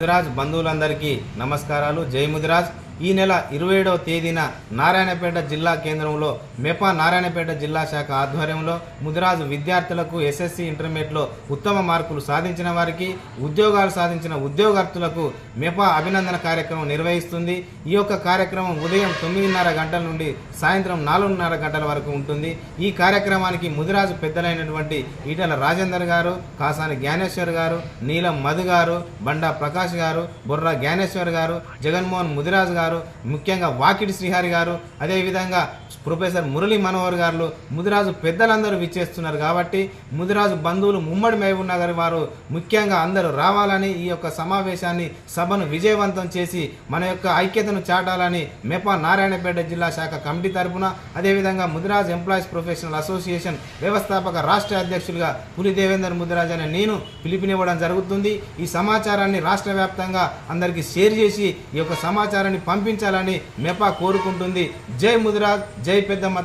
ముదిరాజ్ బంధువులందరికీ నమస్కారాలు. జై ముదిరాజ్. ఈ నెల ఇరవై ఏడవ తేదీన నారాయణపేట జిల్లా కేంద్రంలో మెపా నారాయణపేట జిల్లా శాఖ ఆధ్వర్యంలో ముదిరాజు విద్యార్థులకు ఎస్ఎస్సి ఇంటర్మీడియట్లో ఉత్తమ మార్కులు సాధించిన వారికి ఉద్యోగాలు సాధించిన ఉద్యోగార్థులకు మెపా అభినందన కార్యక్రమం నిర్వహిస్తుంది. ఈ యొక్క కార్యక్రమం ఉదయం తొమ్మిదిన్నర గంటల నుండి సాయంత్రం నాలుగున్నర గంటల వరకు ఉంటుంది. ఈ కార్యక్రమానికి ముదిరాజు పెద్దలైనటువంటి ఈటల రాజేందర్ గారు కాసాని జ్ఞానేశ్వర్ గారు నీలం మధు గారు బండా ప్రకాష్ గారు బొర్రా జ్ఞానేశ్వర్ గారు జగన్మోహన్ ముదిరాజు గారు ముఖ్యంగా వాకిడి శ్రీహరి గారు అదేవిధంగా ప్రొఫెసర్ మురళీ మనోహర్ గారు ముదిరాజు పెద్దలందరూ విచ్చేస్తున్నారు కాబట్టి ముదిరాజు బంధువులు ముమ్మడి మహబూబ్ నగర్ వారు ముఖ్యంగా అందరూ రావాలని ఈ యొక్క సమావేశాన్ని సభను విజయవంతం చేసి మన యొక్క ఐక్యతను చాటాలని మెపా నారాయణపేట జిల్లా శాఖ కమిటీ తరపున అదేవిధంగా ముదిరాజ్ ఎంప్లాయీస్ ప్రొఫెషనల్ అసోసియేషన్ వ్యవస్థాపక రాష్ట్ర అధ్యక్షులుగా పులి దేవేందర్ ముదిరాజ్ అనే నేను పిలుపునివ్వడం జరుగుతుంది. ఈ సమాచారాన్ని రాష్ట్ర వ్యాప్తంగా అందరికీ షేర్ చేసి ఈ యొక్క సమాచారాన్ని పంపించాలని మెపా కోరుకుంటుంది. జై ముదిరాజ్ జై పెద్దమ్మ.